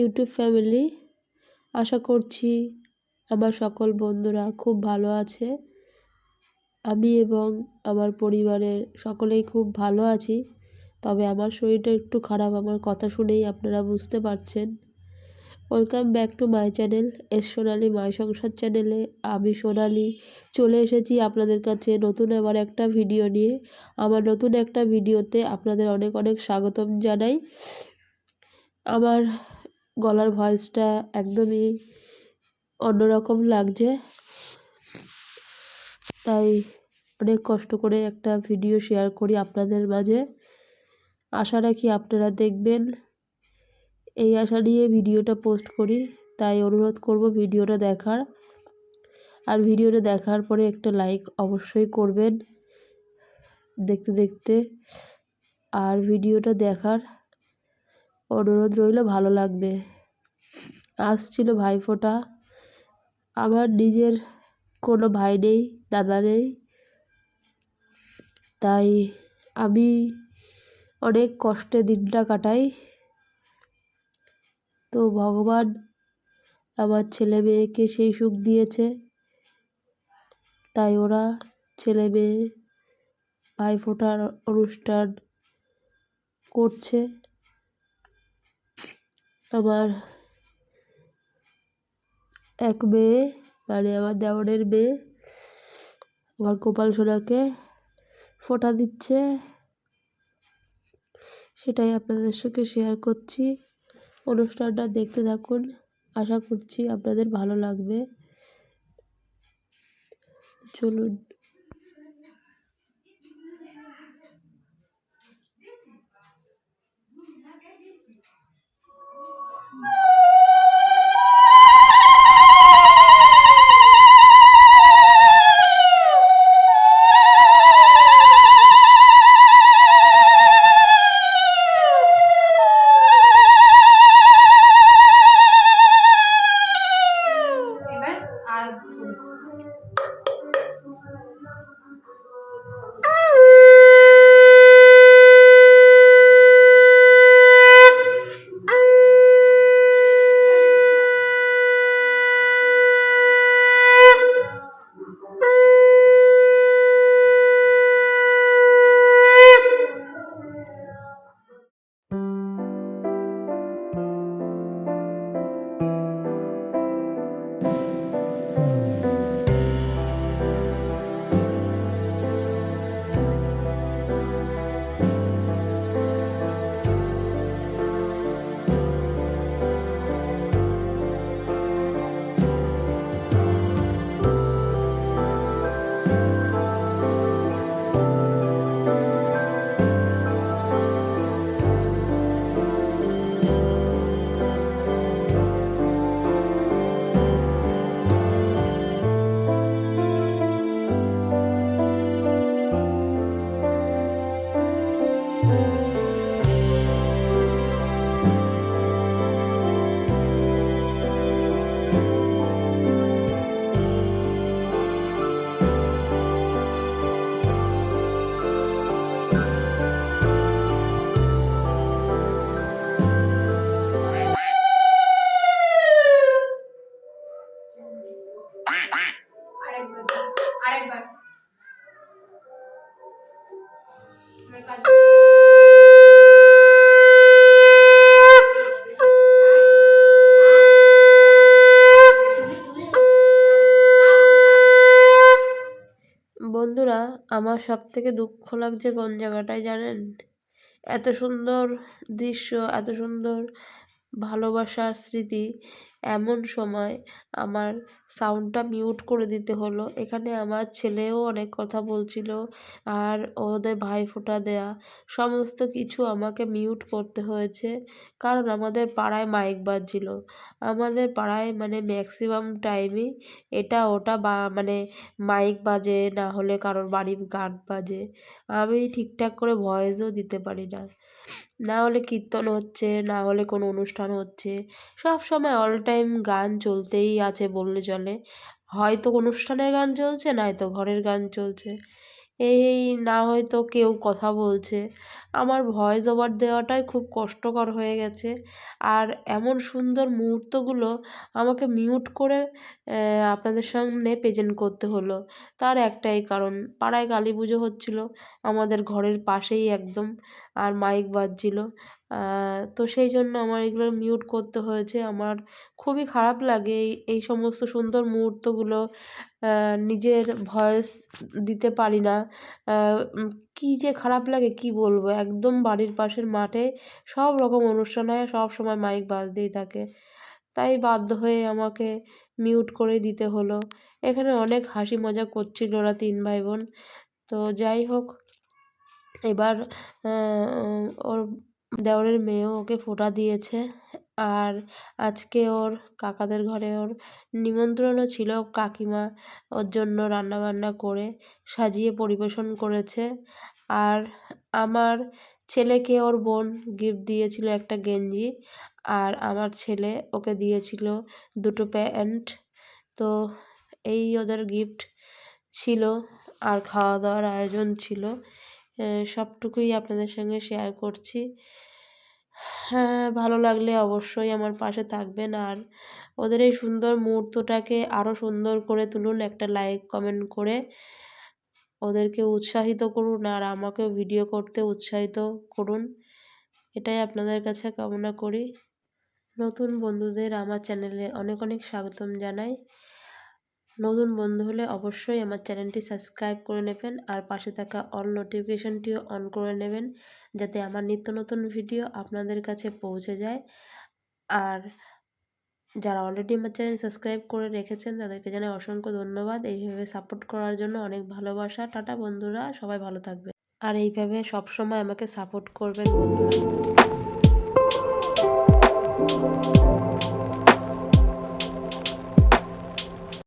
YouTube family. আশা করছি আমার সকল বন্ধুরা খুব ভালো আছে। আমি এবং আমার পরিবারের সকলেই খুব ভালো আছি। তবে আমার শরীরটা একটু খারাপ, আমার কথা শুনেই আপনারা বুঝতে পারছেন। Welcome back to my channel S Sonali my Sansar চ্যানেলে আমি সোনালি। চলে এসেছি আপনাদের কাছে নতুন আবার একটা ভিডিও নিয়ে। আমার নতুন একটা ভিডিওতে আপনাদের অনেক অনেক স্বাগতম জানাই। আমার গলার ভয়েসটা একদমই অন্যরকম লাগছে। তাই অনেক কষ্ট করে একটা ভিডিও শেয়ার করি আপনাদের মাঝে। আশা রাখি আপনারা দেখবেন। এই আশা নিয়ে ভিডিওটা পোস্ট করি। তাই অনুরোধ করব ভিডিওটা দেখার। আর ভিডিওটা দেখার পরে একটা লাইক অবশ্যই করবেন। দেখতে দেখতে। আর ভিডিওটা দেখার অনুরোধ রইল, ভালো লাগবে। আজ ছিল ভাইফোঁটা। আমার নিজের কোনো ভাই নেই, দাদা নেই। তাই আমি অনেক কষ্টে দিনটা কাটাই। তো ভগবান আমার ছেলে মেয়েকে সেই সুখ দিয়েছে। তাই ওরা ছেলে মেয়ে ভাইফোঁটার অনুষ্ঠান করছে। আমার এক মেয়ে মানে আমার দেওরের মেয়ে, আমার গোপাল সোনাকে ফোঁটা দিচ্ছে। সেটাই আপনাদের সঙ্গে শেয়ার করছি। অনুষ্ঠানটা দেখতে থাকুন। আশা করছি আপনাদের ভালো লাগবে। চলুন। এবার আরেকবার আরেকবার বন্ধুরা, আমার সব থেকে দুঃখ লাগছে কোন জায়গাটায় জানেন? এত সুন্দর দৃশ্য, এত সুন্দর ভালোবাসার স্মৃতি এমন সময় আমার সাউন্ডটা মিউট করে দিতে হলো। এখানে আমার ছেলেও অনেক কথা বলছিল আর ওদের ভাইফোঁটা দেয়া, সমস্ত কিছু আমাকে মিউট করতে হয়েছে। কারণ আমাদের পাড়ায় মাইক বাজছিল। আমাদের পাড়ায় মানে ম্যাক্সিমাম টাইমই এটা ওটা বা মানে মাইক বাজে, না হলে কারোর বাড়ির গান বাজে। আমি ঠিকঠাক করে ভয়েসও দিতে পারি না। না হলে কীর্তন হচ্ছে, না হলে কোনো অনুষ্ঠান হচ্ছে। সব সময় অল টাইম গান চলতেই আছে বললে চলে। হয়তো অনুষ্ঠানের গান চলছে, নয়তো ঘরের গান চলছে। এই এই না হয়তো কেউ কথা বলছে। আমার ভয়েস ওভার দেওয়াটাই খুব কষ্টকর হয়ে গেছে। আর এমন সুন্দর মুহূর্তগুলো আমাকে মিউট করে আপনাদের সামনে প্রেজেন্ট করতে হলো। তার একটাই কারণ, পাড়ায় কালী পুজো হচ্ছিল, আমাদের ঘরের পাশেই একদম, আর মাইক বাজছিল। তো সেই জন্য আমার এগুলো মিউট করতে হয়েছে। আমার খুবই খারাপ লাগে এই এই সমস্ত সুন্দর মুহূর্তগুলো নিজের ভয়েস দিতে পারি না। কী যে খারাপ লাগে কী বলব? একদম বাড়ির পাশের মাঠে সব রকম অনুষ্ঠান হয় সব সময় মাইক বাজতেই থাকে। তাই বাধ্য হয়ে আমাকে মিউট করে দিতে হলো। এখানে অনেক হাসি মজা করছিল ওরা তিন ভাই বোন তো যাই হোক, এবার ওর দেওরের মেয়েও ওকে ফোঁটা দিয়েছে। আর আজকে ওর কাকাদের ঘরে ওর নিমন্ত্রণও ছিল। কাকিমা ওর জন্য রান্নাবান্না করে সাজিয়ে পরিবেশন করেছে। আর আমার ছেলেকে ওর বোন গিফট দিয়েছিল একটা গেঞ্জি। আর আমার ছেলে ওকে দিয়েছিল দুটো প্যান্ট। তো এই ওদের গিফট ছিল। আর খাওয়া দাওয়ার আয়োজন ছিল। সবটুকুই আপনাদের সঙ্গে শেয়ার করছি। হ্যাঁ ভালো লাগলে অবশ্যই আমার পাশে থাকবেন। আর ওদের এই সুন্দর মুহূর্তটাকে আরও সুন্দর করে তুলুন একটা লাইক কমেন্ট করে। ওদেরকে উৎসাহিত করুন আর আমাকেও ভিডিও করতে উৎসাহিত করুন। এটাই আপনাদের কাছে কামনা করি। নতুন বন্ধুদের আমার চ্যানেলে অনেক অনেক স্বাগতম জানাই। নতুন বন্ধু হলে অবশ্যই আমার চ্যানেলটি সাবস্ক্রাইব করে নেবেন আর পাশে থাকা অল নোটিফিকেশনটিও অন করে নেবেন যাতে আমার নিত্য নতুন ভিডিও আপনাদের কাছে পৌঁছে যায়। আর যারা অলরেডি আমার চ্যানেল সাবস্ক্রাইব করে রেখেছেন, তাদেরকে জানাই অসংখ্য ধন্যবাদ। এইভাবে সাপোর্ট করার জন্য অনেক ভালোবাসা। টাটা বন্ধুরা, সবাই ভালো থাকবে আর এইভাবে সবসময় আমাকে সাপোর্ট করবেন বন্ধুরা।